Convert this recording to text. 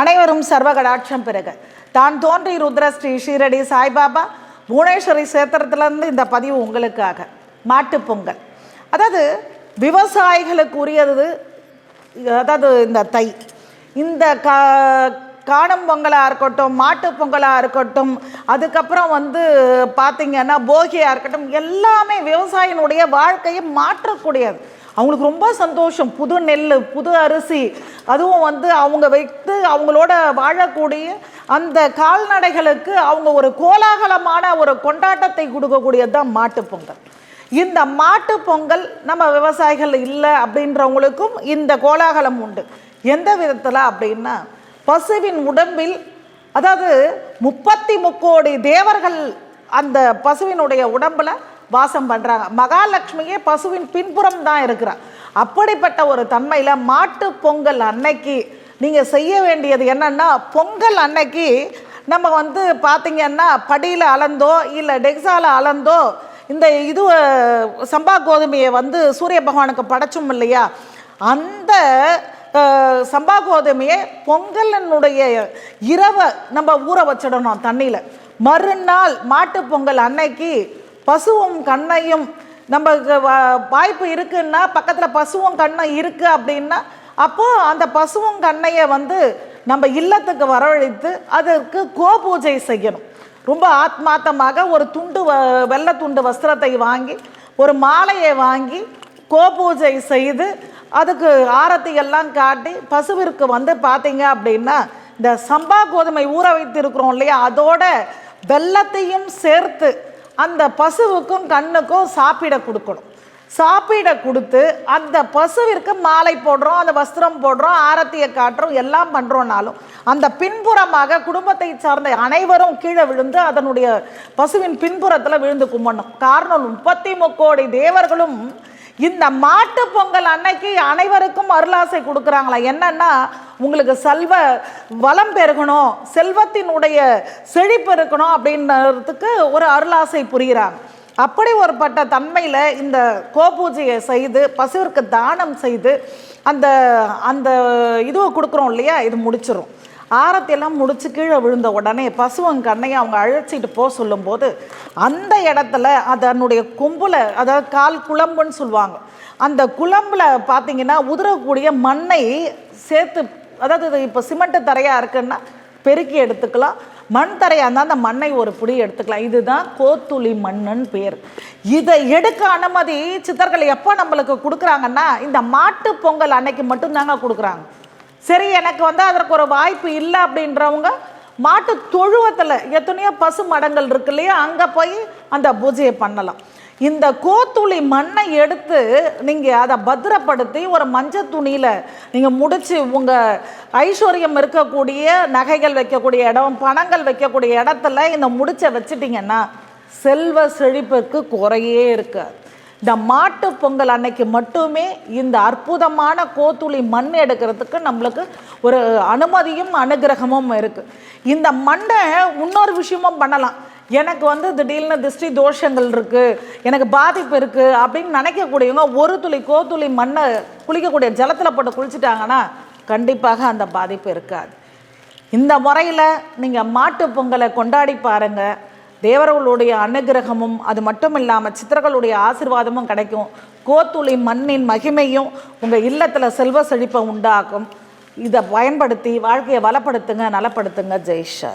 அனைவரும் சர்வகடாட்சம் பெறுக. தான் தோன்றி ருத்ர ஸ்ரீ ஷீரடி சாய்பாபா புவனேஸ்வரி சேத்திரத்திலேருந்து இந்த பதிவு உங்களுக்காக. மாட்டுப்பொங்கல் அதாவது விவசாயிகளுக்கு உரியது அதாவது இந்த தை. இந்த கா காணும் பொங்கலாக இருக்கட்டும் மாட்டு பொங்கலாக இருக்கட்டும் அதுக்கப்புறம் வந்து பார்த்திங்கன்னா போகியாக இருக்கட்டும் எல்லாமே விவசாயினுடைய வாழ்க்கையை மாற்றக்கூடியது. அவங்களுக்கு ரொம்ப சந்தோஷம். புது நெல் புது அரிசி அதுவும் வந்து அவங்க வைத்து அவங்களோட வாழக்கூடிய அந்த கால்நடைகளுக்கு அவங்க ஒரு கோலாகலமான ஒரு கொண்டாட்டத்தை கொடுக்கக்கூடியது தான் மாட்டுப் பொங்கல். இந்த மாட்டு பொங்கல் நம்ம விவசாயிகள் இல்லை அப்படின்றவங்களுக்கும் இந்த கோலாகலம் உண்டு. எந்த விதத்தில் அப்படின்னா பசுவின் உடம்பில் அதாவது முப்பத்தி முக்கோடி தேவர்கள் அந்த பசுவினுடைய உடம்பில் வாசம் பண்ணுறாங்க மகாலட்சுமியே பசுவின் பின்புறம் தான் இருக்கிறார். அப்படிப்பட்ட ஒரு தன்மையில் மாட்டு பொங்கல் அன்னைக்கு நீங்கள் செய்ய வேண்டியது என்னென்னா பொங்கல் அன்னைக்கு நம்ம வந்து பார்த்திங்கன்னா படியில் அளந்தோ இல்லை டெக்ஸால் அளந்தோ இந்த இது சம்பா கோதுமையை வந்து சூரிய பகவானுக்கு படைச்சோம் இல்லையா? அந்த சம்பா கோதுமையை பொங்கலினுடைய இரவை நம்ம ஊற வச்சிடணும் தண்ணியில். மறுநாள் மாட்டு பொங்கல் அன்னைக்கு பசுவும் கண்ணையும் நமக்கு வாய்ப்பு இருக்குன்னா பக்கத்தில் பசுவும் கண்ணும் இருக்குது அப்படின்னா அப்போது அந்த பசுவும் கண்ணையை வந்து நம்ம இல்லத்துக்கு வரவழைத்து அதற்கு கோபூஜை செய்யணும். ரொம்ப ஆத்மார்த்தமாக ஒரு துண்டு வ வெள்ளை துண்டு வஸ்திரத்தை வாங்கி ஒரு மாலையை வாங்கி கோபூஜை செய்து அதுக்கு ஆரத்தி எல்லாம் காட்டி பசுவிற்கு வந்து பார்த்தீங்க அப்படின்னா இந்த சம்பா கோதுமை ஊற வைத்து இருக்கிறோம் இல்லையா அதோட வெள்ளத்தையும் சேர்த்து அந்த பசுவுக்கும் கண்ணுக்கும் சாப்பிட கொடுக்கணும். சாப்பிட கொடுத்து அந்த பசுவிற்கு மாலை போடுறோம் அந்த வஸ்திரம் போடுறோம் ஆரத்தியை காட்டுறோம் எல்லாம் பண்ணுறோம்னாலும் அந்த பின்புறமாக குடும்பத்தை சார்ந்த அனைவரும் கீழே விழுந்து அதனுடைய பசுவின் பின்புறத்தில் விழுந்து கும்பிடணும். காரணம் முப்பத்தி முக்கோடி தேவர்களும் இந்த மாட்டு பொங்கல் அன்னைக்கு அனைவருக்கும் அருளாசை கொடுக்குறாங்களா? என்னன்னா உங்களுக்கு செல்வ வளம் பெருகணும் செல்வத்தினுடைய செழிப்பு இருக்கணும் அப்படின்றதுக்கு ஒரு அருளாசை புரிகிறாங்க அப்படி ஒரு பட்ட தன்மையில் இந்த கோபூஜையை செய்து பசுவிற்கு தானம் செய்து அந்த அந்த இதுவை கொடுக்குறோம் இல்லையா? இது முடிச்சிடும் ஆரத்தையெல்லாம் முடிச்சு கீழே விழுந்த உடனே பசுவன் கண்ணையை அவங்க அழைச்சிட்டு போக சொல்லும்போது அந்த இடத்துல அதனுடைய கும்பில் அதாவது கால் குழம்புன்னு சொல்லுவாங்க அந்த குழம்புல பார்த்தீங்கன்னா உதிரக்கூடிய மண்ணை சேர்த்து அதாவது இது இப்போ சிமெண்ட் தரையாக இருக்குன்னா பெருக்கி எடுத்துக்கலாம். மண் தரையாக இருந்தால் அந்த மண்ணை ஒரு புடி எடுத்துக்கலாம். இதுதான் கோத்துளி மண்ணுன்னு பேர். இதை எடுக்க அனுமதி சித்தர்கள் எப்போ நம்மளுக்கு கொடுக்குறாங்கன்னா இந்த மாட்டு பொங்கல் அன்னைக்கு மட்டும்தாங்க கொடுக்குறாங்க. சரி எனக்கு வந்து அதற்கு ஒரு வாய்ப்பு இல்லை அப்படின்றவங்க மாட்டு தொழுவத்தில் எத்தனையோ பசு மடங்கள் இருக்கு இல்லையா? அங்கே போய் அந்த பூஜையை பண்ணலாம். இந்த கோத்துளி மண்ணை எடுத்து நீங்கள் அதை பத்திரப்படுத்தி ஒரு மஞ்சள் துணியில் நீங்கள் முடித்து உங்கள் ஐஸ்வர்யம் இருக்கக்கூடிய நகைகள் வைக்கக்கூடிய இடம் பணங்கள் வைக்கக்கூடிய இடத்துல இந்த முடிச்சை வச்சிட்டிங்கன்னா செல்வ செழிப்புக்கு குறையே இருக்காது. இந்த மாட்டு பொங்கல் அன்னைக்கு மட்டுமே இந்த அற்புதமான கோத்துளி மண் எடுக்கிறதுக்கு நம்மளுக்கு ஒரு அனுமதியும் அனுகிரகமும் இருக்குது இந்த மண்ணை இன்னொரு விஷயமும் பண்ணலாம். எனக்கு வந்து திடீர்னு திருஷ்டி தோஷங்கள் இருக்குது எனக்கு பாதிப்பு இருக்குது அப்படின்னு நினைக்கக்கூடியவங்க ஒரு துளி கோத்துளி மண்ணை குளிக்கக்கூடிய ஜலத்தில் போட்டு குளிச்சிட்டாங்கன்னா கண்டிப்பாக அந்த பாதிப்பு இருக்காது. இந்த முறையில் நீங்கள் மாட்டு பொங்கலை கொண்டாடி பாருங்கள் தேவர்களுடைய அனுகிரகமும் அது மட்டும் இல்லாமல் சித்திரர்களுடைய ஆசீர்வாதமும் கிடைக்கும். கோத்துளி மண்ணின் மகிமையும் உங்கள் இல்லத்தில் செல்வ செழிப்பை உண்டாக்கும். இதை பயன்படுத்தி வாழ்க்கையை வளப்படுத்துங்க நலப்படுத்துங்க. ஜெய்ஷா